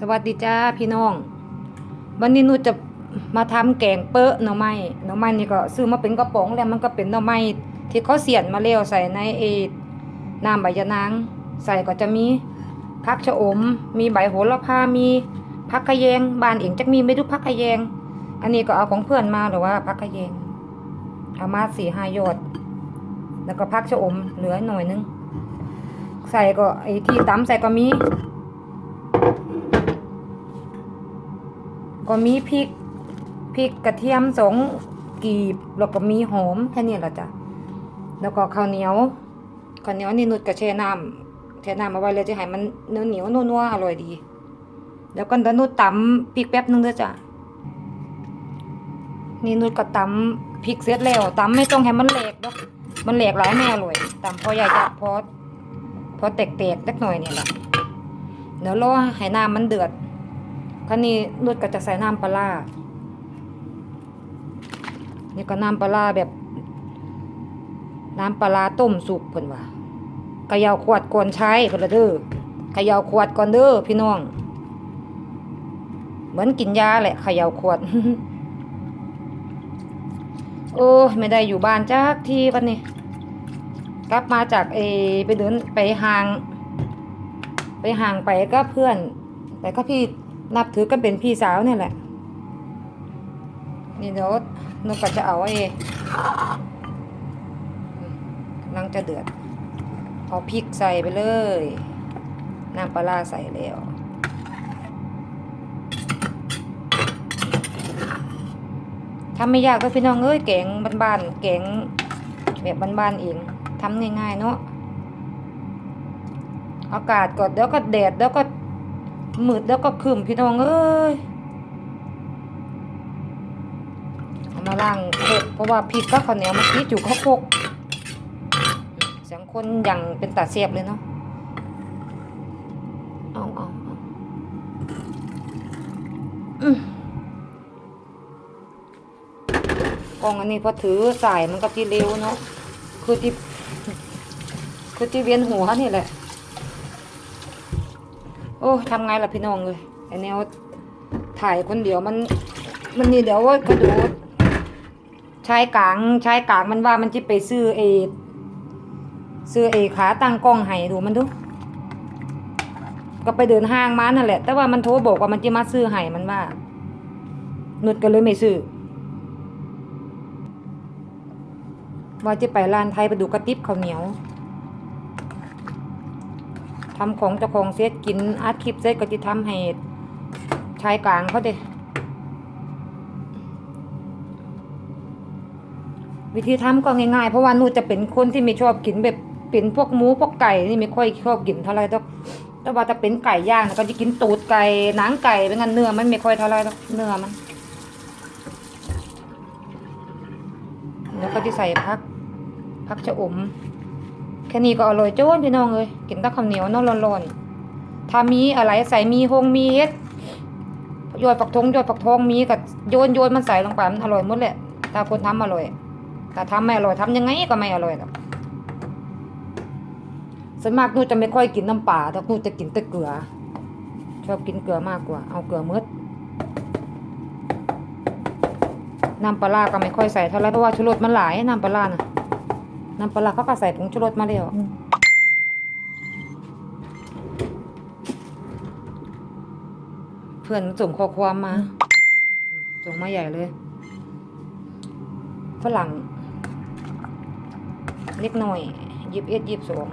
สวัสดีจ้าพี่น้อง วันนี้หนูจะมาทำแกงเปอะหน่อไม้หน่อไม้นี่ก็ซื้อมาเป็นกระป๋องแล้วมันก็เป็นหน่อไม้ที่เขาเสียนมาแล้วใส่ในเอน้ำใบยะนางใส่ก็จะมีผักชะอม มีใบโหระพา มีผักขะแยงบานเองจักมีไม่รู้ผักขะแยง อันนี้ก็เอาของเพื่อนมาหรือว่าผักขะแยง เอามาสี่ห้ายอด แล้วก็ผักชะอมเหลือหน่อยนึง ใส่ก็ไอ้ที่ตำใส่ก็มี ก็มีพริกพริกกระเทียมสองกีบแล้วก็มีหอมแค่นี้แหละจ้ะแล้วก็ข้าวเหนียวข้าวเหนียวนี่นุดกระแช่น้ำแช่น้ำเอาไว้เลยจะให้มันเนียวเหนียวนัวๆอร่อยดีแล้วก็นุดตำพริกแป๊บนึงเด้อจ้ะนี่นุดก็ตำพริกเสร็จแล้วตำไม่ต้องให้มันแหลกดอกมันแหลกหลายไม่อร่อยตำพอใหญ่จะพอพอแตกๆเล็กหน่อยนี่แหละเดี๋ยวรอให้น้ำมันเดือด ครานี้นุดก็จะใส่น้ำปลานี่ก็น้ำปลาแบบ น้ำปลาต้มสุกเพิ่นว่าเขยาวขวดก่อนใช้เพิ่นละเด้อเขยาวขวดก่อนเด้อพี่น้อง เหมือนกินยาแหละเขยาวขวด โอ้ไม่ได้อยู่บ้านจักทีวันนี้ กลับมาจากเอไปเดินไปห่าง ไปห่างไปก็เพื่อนแต่ก็พี่ นับถือกันเป็นพี่สาวเนี่ยแหละ นี่เดี๋ยวนกก็จะเอาไอ้กำลังจะเดือด เอาพริกใส่ไปเลย น้ำปลาร้าใส่แล้วทำไม่ยากก็พี่น้องเอ้ยแกงบ้านๆแกงแบบบ้านๆเองทำง่ายๆเนาะอากาศก็เดี๋ยวก็แดดเดี๋ยวก็ มืดเดี๋ยวก็ครึ้มพี่น้องเอ้ยมาล้างโคกเพราะว่าพริกก็ข้าวเหนียวมันติดอยู่ข้าวโคกเสียงคนอย่างเป็นตาเสียบเลยเนาะเอาเอาเอาอืมกล้องอันนี้พอถือสายมันก็ที่เร็วเนาะคือที่คือที่เวียนหัวนี่แหละ อ้ทำไงล่ะพี่น้องเลยไอแนวถ่ายคนเดียวมันมันนี่เดี๋ยวกระโดดชายกลางชายกลางมันว่ามันจะไปซื้อเอซื้อเอขาตั้งกล้องให้ดูมันดู ก็ไปเดินห้างมานั่นแหละ แต่ว่ามันโทรบอกว่ามันจะมาซื้อให้มันว่าหนุดก็เลยไม่ซื้อว่าจะไปร้านไทยไปดูกระติบข้าวเหนียว ทำของเจ้าของเซตกินอาร์ตคลิปเซตก็จะทำให้ชายกลางเขาเด้วิธีทำก็ง่ายๆ เพราะว่านูจะเป็นคนที่ไม่ชอบกินแบบเป็นพวกหมูพวกไก่นี่ไม่ค่อยชอบกินเท่าไหรแต่แต่ว่าถ้าเป็นไก่ย่างก็จะกินตูดไก่หนังไก่เป็นงั้นเนื้อมันไม่ค่อยเท่าไหรหรอกเนื้อมันแล้วก็ที่ใส่พักพักชะอม ค่นี้ก็อร่อยโจ้นพี่น้องเลยกินกับข้าวเหนียวเนอนร้อนๆถ้ามีอะไรใส่มีหงมีเฮ็ดโยนฝักทงโยนฝักทองมีกับโยนโยนมันใส่ลงไปมันอร่อยหมดแหละถ้าคนทำอร่อย แต่ทำไม่อร่อยทำยังไงก็ไม่อร่อยหรอกส่วนมากหนูจะไม่ค่อยกินน้ำปลาแต่หนูจะกินแต่เกลือ ชอบกินเกลือมากกว่า เอาเกลือมืดน้ำปลาร้าก็ไม่ค่อยใส่เท่าไรเพราะว่าชูรสมันหลายน้ำปลาร้านะ น้ำปลาร้าเขาก็ใส่ผงชูรสมาแล้วเพื่อนส่งข้อความมา ส่งมาใหญ่เลยฝรั่ง เล็กหน่อยยิบเอ็ดยิบสอง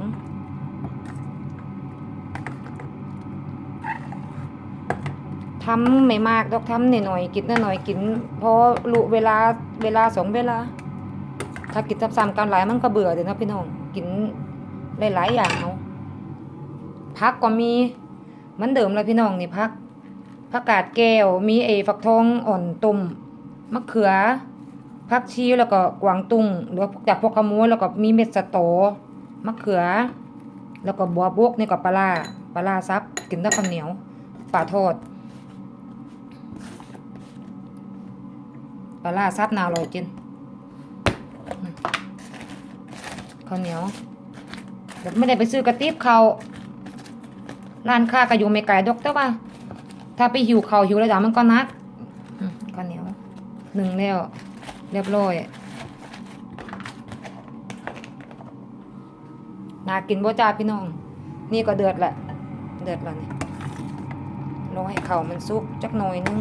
ทำไม่มากดอกทำหน่อยๆกินหน่อยๆกินพอรู้เวลาเวลาสองเวลา ถ้ากินซ้ำๆกันหลายมันก็เบื่อเดี๋ยวนะพี่น้องกินหลายๆอย่างเอาพักก็มีมือนเดิมเลยพี่น้องนี่พักผักกาดแก้วมีไอ้ฟักทองอ่อนตุ่มมะเขือผักชีแล้วก็กวางตุ้งหรือจากพวกขมยแล้วก็มีเม็ดสะโตมะเขือ แล้วก็บัวบกนี่ก็ปลาปลาซับกินกับข้าวเหนียวปลาทอดปลาซับน่าอร่อยจริง ข้าวเหนียวแต่ไม่ได้ไปซื้อกระติบเขาร้านค้าก็อยู่ไม่ไกลดอกแต่ว่า ถ้าไปหิวเขาหิวอะไรจ้ามันก็นักข้าวเหนียวหนึ่งแล้วเรียบร้อยน่ากินบ่จ้าพี่น้อง นี่ก็เดือดแหละเดือดแล้วนี่รอให้เขามันสุกจักหน่อยนึง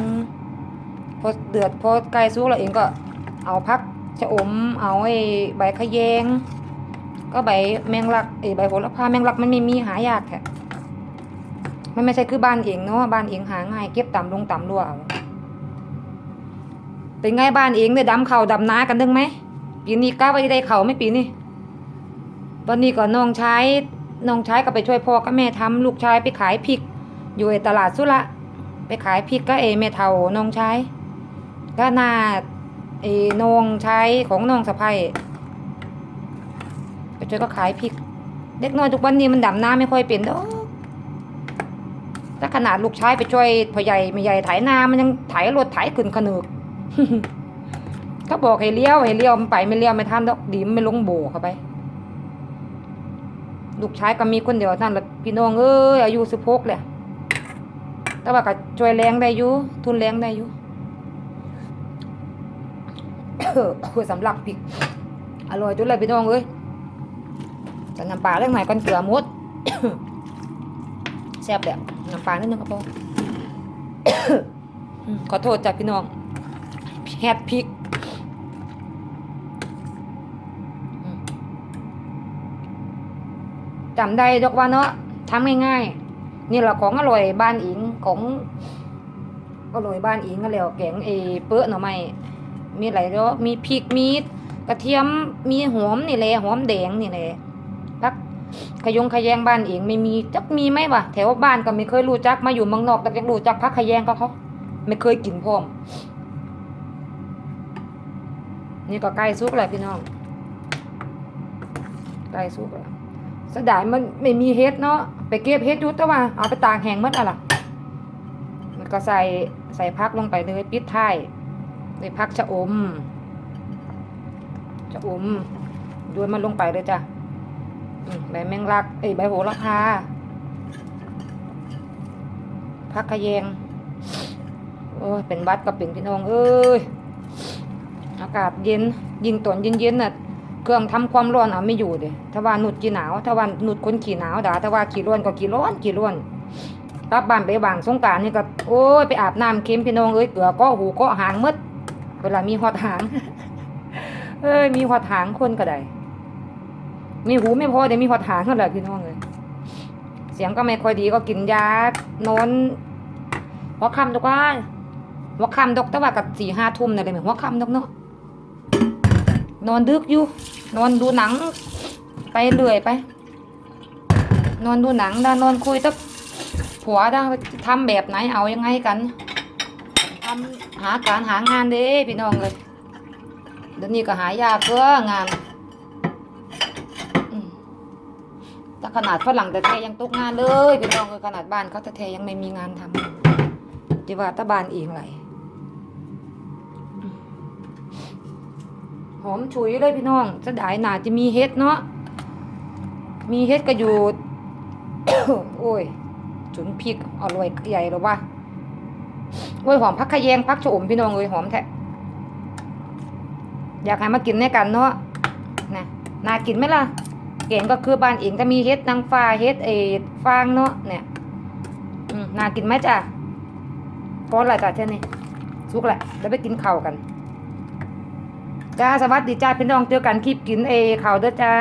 พอเดือดพอใกล้สุกแล้วเองก็เอาพักชะอมเอาไอ้ใบขะแยง ก็ใบแมงลักไอใบโหระพาแมงลักมันไม่มีหายากแค่มันไม่ใช่คือบ้านเองเนาะบ้านเองหาง่ายเก็บต่ำลงต่ำรัวเอาเป็นไงบ้านเองได้ดำเขาวดำนากันดึงไหมปีนี้ก้าวไปได้เขาไม่ปีนี้วันนี้ก็น้องชายน้องชายก็ไปช่วยพ่อกับแม่ทำลูกชายไปขายพริก อยู่ไอ้ตลาดสุระไปขายพริกก็เอแม่เฒ่าน้องชายก็นาไอ้น้องชายของน้องสะใภ้ ไปช่วยก็ขายพริก เด็กน้อยทุกวันนี้มันดำน้ำไม่ค่อยเป็นดอกถ้าขนาดลูกชายไปช่วยพ่อใหญ่แม่ใหญ่ไถนามันยังไถรถไถขึ้นขนึกก็บอกให้เลี้ยวให้เลี้ยวมันไปไม่เลี้ยวไม่ทันดอกดีมันไม่ลงโบเข้าไป ลูกชายก็มีคนเดียวนั่นละพี่น้องเอ้ยอายุสิบหกแหละแต่ว่าก็ช่วยแรงได้อยู่ทุนแรงได้อยู่คุยสำลักพริกอร่อยจุดเลยพี่น้องเอ้ย ใส่น้ำปลาเรื่องไหนกันเกลือหมดแซ่บแหละน้ำปลานิดนึงก็พออืมขอโทษจากพี่น้องแฮดพริกจำได้ดอกว่าเนาะทำง่ายๆนี่แหละของอร่อยบ้านอิงของอร่อยบ้านอิงก็แล้วแกงเอเปื้อหน่อไม้มีอะไรเนาะมีพริกมีกระเทียมมีหอมนี่แหละหอมแดงนี่แหละ พักขยงขยงบ้านเองไม่มีจักมีไหมวะแถวบ้านก็ไม่เคยรู้จักมาอยู่เมืองนอกแต่ยังรู้จักพักขยงก็เขาไม่เคยกินพร้อม นี่ก็ใกล้สุกแล้วพี่น้องใกล้สุกแล้วเสดายมันไม่มีเฮ็ดเนาะไปเก็บเฮ็ดยุตแต่ว่าเอาไปตากแห้งหมดอะล่ะมันก็ใส่ใส่พักลงไปเลยปิดท้ายด้วยพักชะอมชะอมโยนมันลงไปเลยจ้ะ ใบแมงลักเอ้ยใบโหระพาพักขะแยงโอ้ยเป็นวัดก็เป็นพี่น้องเอ้ยอากาศเย็นยิงตอนเย็นๆน่ะเครื่องทำความร้อนเอาไม่อยู่เด้ถ้าว่าหนุดกี่หนาวถ้าว่าหนุดคนขี่หนาวด่าถ้าว่าขี่ร้อนก็ขี่ร้อนขี่ร้อนกลับบ้านไปบางสงการนี่ก็โอ้ยไปอาบน้ำเค็มพี่น้องเอ้ยเกลือก็หูก็หางหมดเวลามีหอดหางเอ้ยมีหอดหางคนก็ได้ มีหูไม่พอเดี๋ยวมีหอดหางเท่าไหร่พี่น้องเลย เสียงก็ไม่ค่อยดีก็กินยานอนหัวคำดอกว่าหัวคำดอกแต่ว่ากับสี่ห้าทุ่มนี่นเลยเหมือนหัวคำดอกเนาะนอนดึกอยู่ นอนดูหนัง ไปเรื่อยไป นอนดูหนังด้นอนคุยตักผัวด้ทำแบบไหนเอายังไงกันทำหาการหางานเด้พี่น้องเลยเดี๋ยวนี้ก็หายากเพื่องาน อืม แต่ขนาดฝรั่งแต่แท้ยังตกงานเลยพี่น้องเลยขนาดบ้านเขาแต่แท้ยังไม่มีงานทำจีว่าตาบานเองไรอืมหอมฉุยเลยพี่น้องจะได้หนาจะมีเฮ็ดเนาะมีเฮ็ดก็อยู่โอ้ยฉุนพริกอร่อยใหญ่หรอวะโอ้ยหอมพักขยงพักโฉมพี่น้องเลยหอมแท้อยากให้มากินด้วยกันเนาะนะน่ากินไหมล่ะ แกงก็คือบ้านเองจะมีเฮ็ดนางฟ้าเฮ็ดเอฟางเนาะเนี่ยอืมน่ากินไหมจ้ะพอละจ้ะเช่นนี้สุกแหละแล้วไปกินข้าวกันจ้าสวัสดีจ้าพี่น้องเจอกันคลิปกินเอข้าวเด้อจ้า